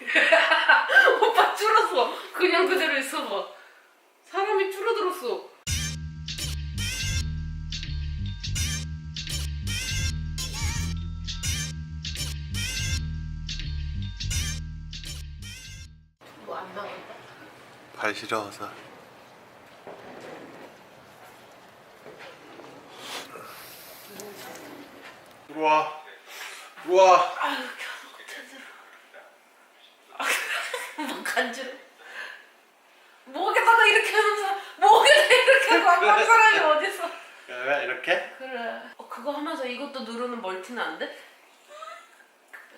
오빠 줄었어. 그냥 그대로 있어봐. 사람이 줄어들었어. 뭐 안 나온다. 발 시려워서 들어와 들어와 아유 겨우 찾으러. 뭐 간지러. 목에다가 이렇게 하는 사람, 목에다 이렇게 하고 안한 사람이 어딨어? 왜 이렇게? 그래. 어, 그거 하면서 이것도 누르는 멀티는 안 돼?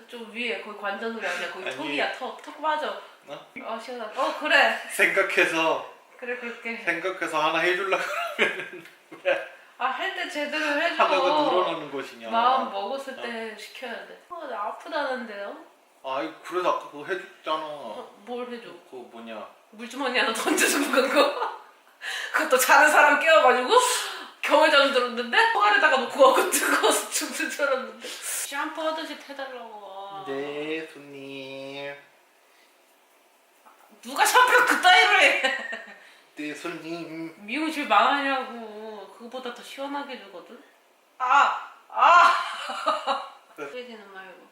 좀 위에 거기 관자놀이 아니야 거기 아니. 턱이야 턱. 턱 맞아. 어? 아 시원하다. 어 그래. 생각해서 그래 그렇게. 생각해서 하나 해줄라 그러면 왜 아 할 때 제대로 해줘. 하나가 늘어나는 것이냐 마음 먹었을 때 시켜야 돼. 어, 나 아프다는데요? 아이 그래서 아까 그거 해줬잖아. 어, 뭘 해줘? 그 뭐냐. 물주머니 하나 던져주고 간 거? 그것도 자는 사람 깨워가지고? 겨울잠 들었는데? 포괄에다가 놓고 가고 뜨거워서 죽는 줄 알았는데. 샴푸 하듯이 해달라고 네 손님. 누가 샴푸를 그따위로 해? 네 손님. 미용실 망하냐고. 그거보다 더 시원하게 주거든. 아! 아! 얘기는 말고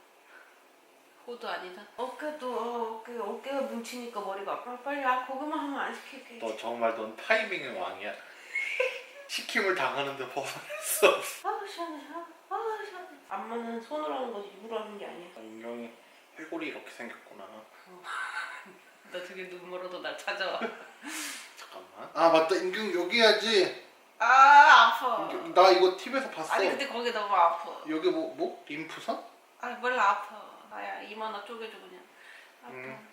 호도 아니다. 어깨도 어, 어깨, 어깨가 뭉치니까 머리가 아파. 빨리 아 그거만 하면 안 시킬게. 너 정말 넌 타이밍의 왕이야. 시킴을 당하는데 벗어날 수 없어. 아우 시원해. 아우 시원해. 안마는 손으로 하는 거지 입으로 하는 게 아니야. 인형이 해골이 이렇게 생겼구나. 나 되게 눈물어도 날 찾아와. 잠깐만. 아 맞다. 인경 여기 해야지. 아 아파. 인경, 나 이거 TV에서 봤어. 아니 근데 거기 너무 아파. 여기 뭐 뭐? 림프선? 아 몰라 아파 아야 이마 하나 쪼개줘 그냥. 아파. 음.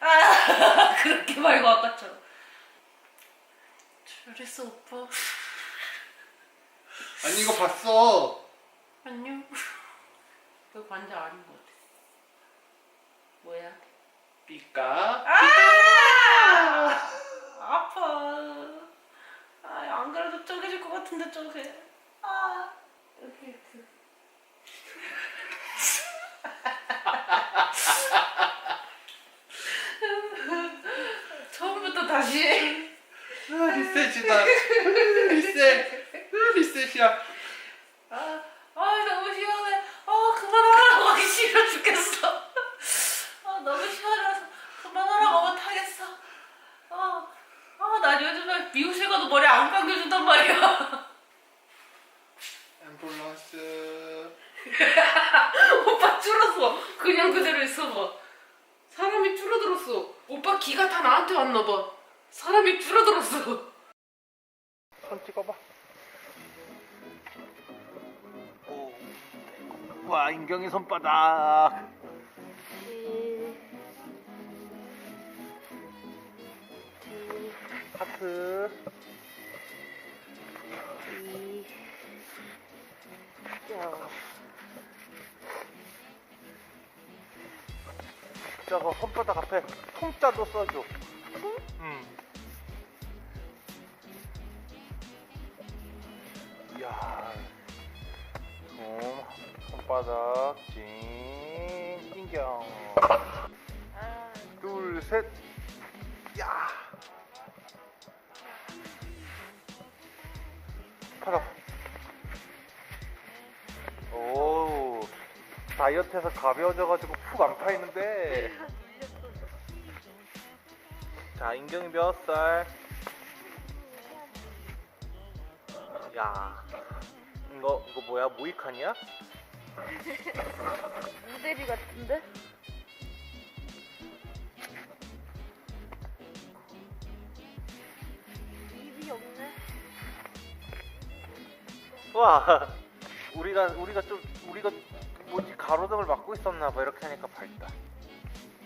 아! 그렇게 말고 아까처럼. 잘했어 오빠. 아니 이거 봤어. 안녕. 그 관자 아닌 것 같아. 뭐야? 삐까? 아! 아파. 아안 그래도 쪼개질 것 같은데 쪼개 아 이렇게 이렇게 처음부터 다시 아, 리셋. 아, 리셋이야. 아, 아 너무 시원해. 아 그만하라고 하기 싫어 죽겠어. 아 너무 시원해서 그만하라고 못하겠어. 아, 아아난 요즘에 미용실 가도 머리 안 감겨준단 말이야. 앰뷸런스. 오빠 줄었어. 그냥 그대로 있어봐. 사람이 줄어들었어. 오빠 기가 다 나한테 왔나봐. 사람이 줄어들었어 손 찍어봐. 오. 와 인경이 손바닥. 하트. 저거 손바닥 앞에 통자도 써줘 야. 손, 손바닥 찐 인경. 둘 셋. 야. 팔아. 오 다이어트해서 가벼워져가지고 푹 안 파이는데. 자 인경이 몇 살? 야 이거 이거 뭐야 모이칸이야? 무대비 같은데? 입이 없네 와 우리가 우리가 좀 우리가 뭐지 가로등을 막고 있었나 봐 이렇게 하니까 밝다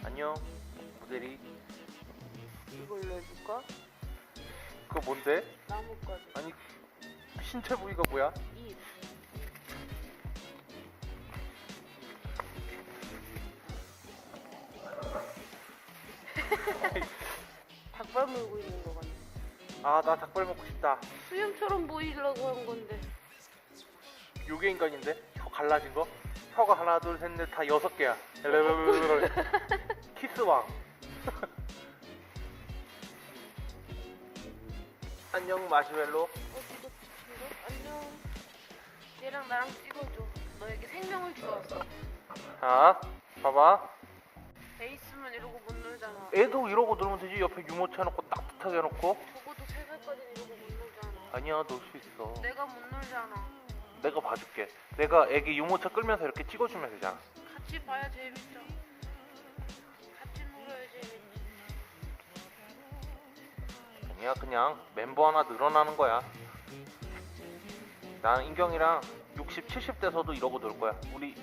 안녕 모델이 이걸로 해줄까? 그거 뭔데? 나뭇가지 아니 신체 부위가 뭐야? 입 닭발 물고 있는 거 같네 아 나 닭발 먹고 싶다 수염처럼 보이려고 한 건데 요게 인간인데? 혀 갈라진 거? 혀가 하나 둘 셋 넷 다 여섯 개야. 키스왕. 안녕 마시멜로. 안녕. 얘랑 나랑 찍어줘. 너에게 생명을 주었어. 자, 봐봐. 애 있으면 이러고 못 놀잖아. 애도 이러고 놀면 되지. 옆에 유모차 해놓고 따뜻하게 해놓고. 적어도 세 살까지는 이러고 못 놀잖아. 아니야, 놀 수 있어. 내가 못 놀잖아. 내가 봐줄게. 내가 애기 유모차 끌면서 이렇게 찍어주면 되잖아. 같이 봐야 재밌죠. 같이 놀아야 재밌지. 아니야, 그냥 멤버 하나 늘어나는 거야. 난 인경이랑 60, 70 돼서도 이러고 놀 거야. 우리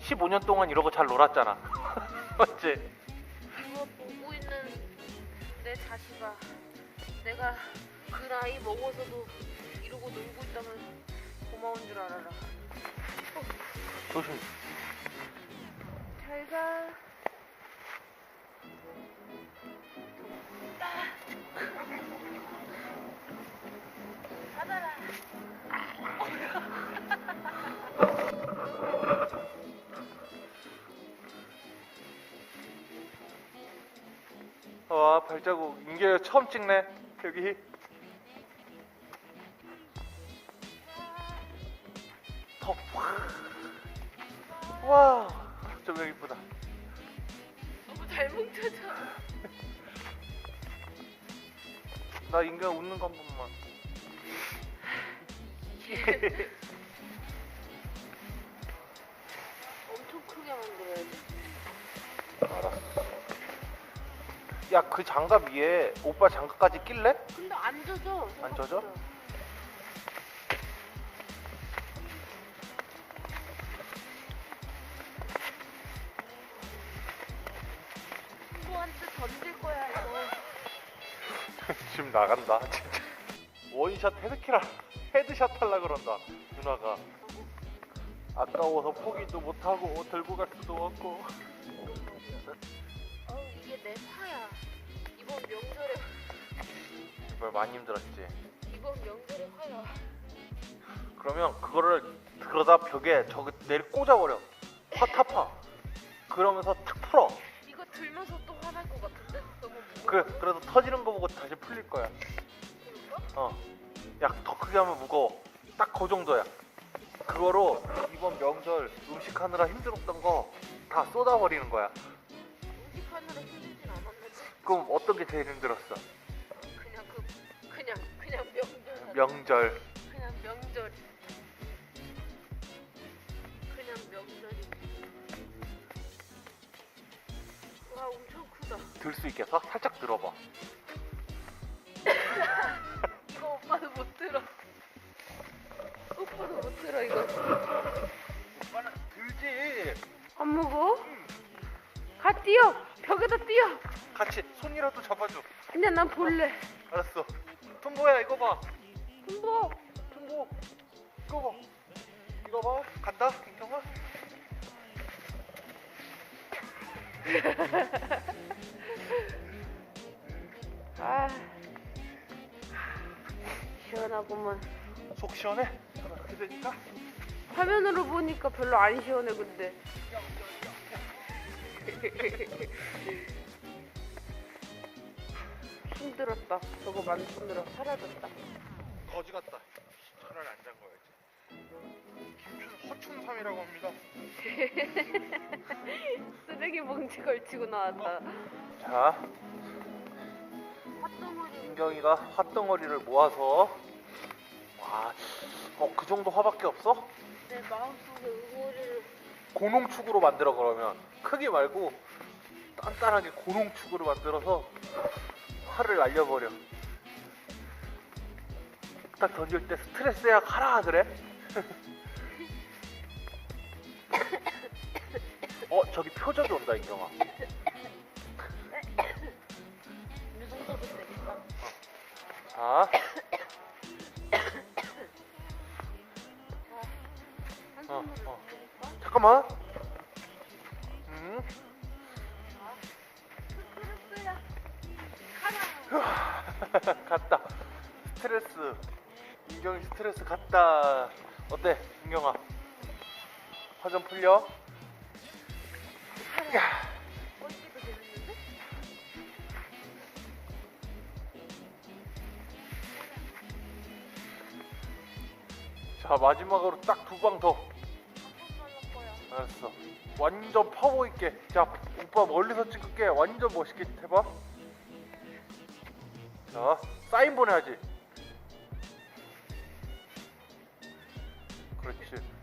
15년 동안 이러고 잘 놀았잖아. 맞지? 이거 보고 있는 내 자식아. 내가 그 나이 먹어서도 이러고 놀고 있다면 고마운 줄 알아라. 조심. 와, 발자국. 인경 처음 찍네. 여기. 더. 와, 조명 이쁘다. 너무 잘 뭉쳐져. 나 인경 웃는 거 한 번만. 엄청 크게 만들어야지. 야, 그 장갑 위에 오빠 장갑까지 낄래? 근데 안 젖어. 안 젖어? 친구한테 던질 거야 이거. 지금 나간다, 진짜. 원샷 헤드키라, 헤드샷 하려 그런다, 누나가. 아까워서 포기도 못하고 들고 갈 수도 없고. 어 이게 내 파야. 이번 명절에 정말 많이 힘들었지. 이번 명절에 화야. 그러면 그거를 그러다 벽에 저기 내일 꽂아버려. 화 타파. 그러면서 탁 풀어. 이거 들면서 또 화날 것 같은데? 너무 무거워. 그래, 그래도 터지는 거 보고 다시 풀릴 거야. 그럴까? 어. 야, 더 크게 하면 무거워. 딱 그 정도야. 그거로 이번 명절 음식 하느라 힘들었던 거 다 쏟아버리는 거야. 그럼 어떤 게 제일 힘들었어? 그냥 그 그냥 그냥 명절 명절. 그냥 명절 그냥 명절이 와 엄청 크다 들 수 있겠어? 살짝 들어봐. 이거 오빠도 못 들어 오빠도 못 들어 이거 오빠는 들지. 안 먹어? 가 뛰어 벽에다 뛰어 같이 손이라도 잡아줘. 근데 난 볼래 알았어. 톰보야 이거 봐. 뭐 톰보. 이거 봐. 이거 봐. 간다. 김경아. 아 시원하구만 속 시원해? 이렇게 되니까. 화면으로 보니까 별로 안 시원해 근데 힘들었다 저거 만드느라 사라졌다 거지 같다. 차라리 안 잠궈야지. 김춘 허충삼이라고 합니다. 쓰레기 봉지 걸치고 나왔다 자, 김경이가 핫덩어리를 모아서 와, 어, 그 정도 화밖에 없어? 내 마음속에 응어리를 고농축으로 만들어 그러면 크기 말고 단단하게 고농축으로 만들어서 화를 날려버려. 딱 던질 때 스트레스야 가라 그래? 어 저기 표적이 온다 인경아. 스트레스. 인경이 스트레스 갔다. 어때, 인경아? 화좀 풀려. 야. 자 마지막으로 딱 두 방 더. 알았어. 완전 파워 있게. 자 오빠 멀리서 찍을게. 완전 멋있게 해봐. 자 사인 보내야지. 그렇지.